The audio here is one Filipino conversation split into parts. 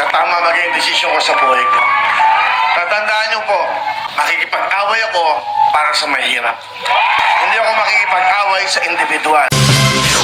na tama maging desisyon ko sa buhay ko. Tatandaan niyo po, makikipag-away ako para sa mahirap. Hindi ako makikipag-away sa individual.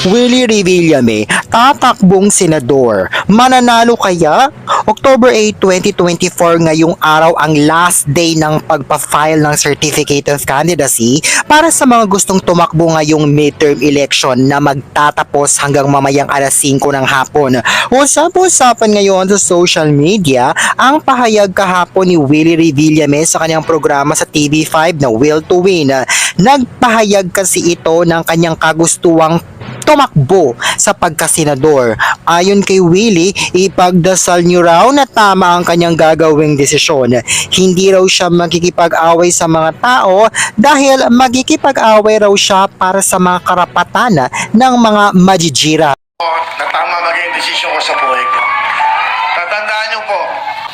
Willie Revillame, tatakbong senador. Mananalo kaya? October 8, 2024 ngayong araw ang last day ng pagpa-file ng Certificate of Candidacy para sa mga gustong tumakbo ngayong midterm election na magtatapos hanggang mamayang alas 5 ng hapon. Usap-usapan ngayon sa social media ang pahayag kahapon ni Willie Revillame sa kanyang programa sa TV5 na Will to Win. Nagpahayag kasi ito ng kanyang kagustuang tumakbo sa pagkasenador. Ayon kay Willie, ipagdasal niyo raw na tama ang kanyang gagawing desisyon. Hindi raw siya magkikipag-away sa mga tao dahil magkikipag-away raw siya para sa mga karapatan ng mga majijira. na tama maging desisyon ko sa buhay ko. Tatandaan niyo po,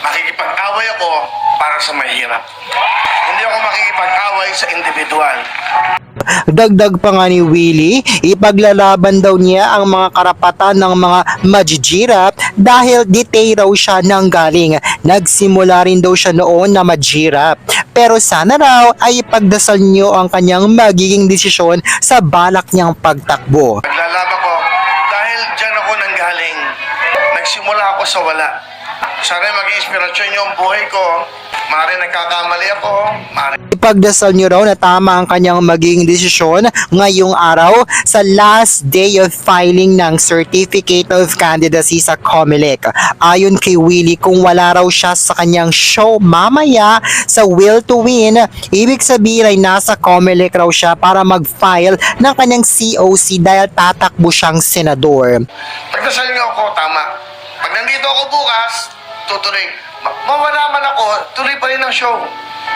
makikipag-away ako para sa mahirap. Hindi ako makikipag-away sa individual. Dagdag pa nga ni Willie, ipaglalaban daw niya ang mga karapatan ng mga majijirap dahil ditay raw siya nang galing. Nagsimula rin daw siya noon na majirap. Pero sana raw ay ipagdasal niyo ang kanyang magiging desisyon sa balak niyang pagtakbo. Naglalaban ko dahil dyan ako nanggaling. Nagsimula ako sa wala. Sana maging inspirasyon niyo ang buhay ko. Mari nagkakamali ako. Mari Ipagdasal niyo raw na tama ang kanyang magiging desisyon ngayong araw sa last day of filing ng Certificate of Candidacy sa COMELEC. Ayon kay Willie, kung wala raw siya sa kanyang show mamaya sa Will to Win, ibig sabihin ay nasa COMELEC raw siya para mag-file ng kanyang COC dahil tatakbo siyang senador. Pagdasal niyo ako, tama. Pag nandito ako bukas, tutuloy. Ma- mawala man ako, tuloy pa rin ang show.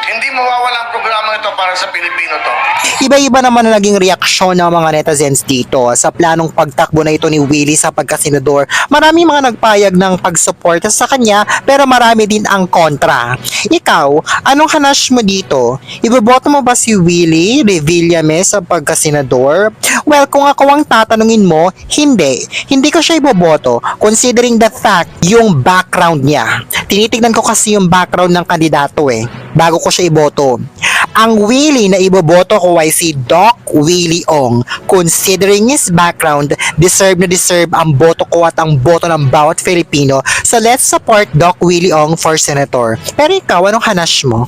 Hindi mawawala ang programa ito para sa Pilipino to. Iba-iba naman na naging reaksyon ng mga netizens dito sa planong pagtakbo na ito ni Willie sa pagkasenador. Marami mga nagpayag ng pagsuporta sa kanya pero marami din ang kontra. Ikaw, anong hanash mo dito? Iboboto mo ba si Willie Revillame sa pagkasenador? Well, kung ako ang tatanungin mo, hindi. Hindi ko siya iboboto considering the fact yung background niya. Tinitignan ko kasi yung background ng kandidato eh bago ko siya iboto. Ang Willie na iboboto ko ay si Doc Willie Ong. Considering his background, deserve na deserve ang boto ko at ang boto ng bawat Filipino. So let's support Doc Willie Ong for Senator. Pero ikaw, anong hanash mo?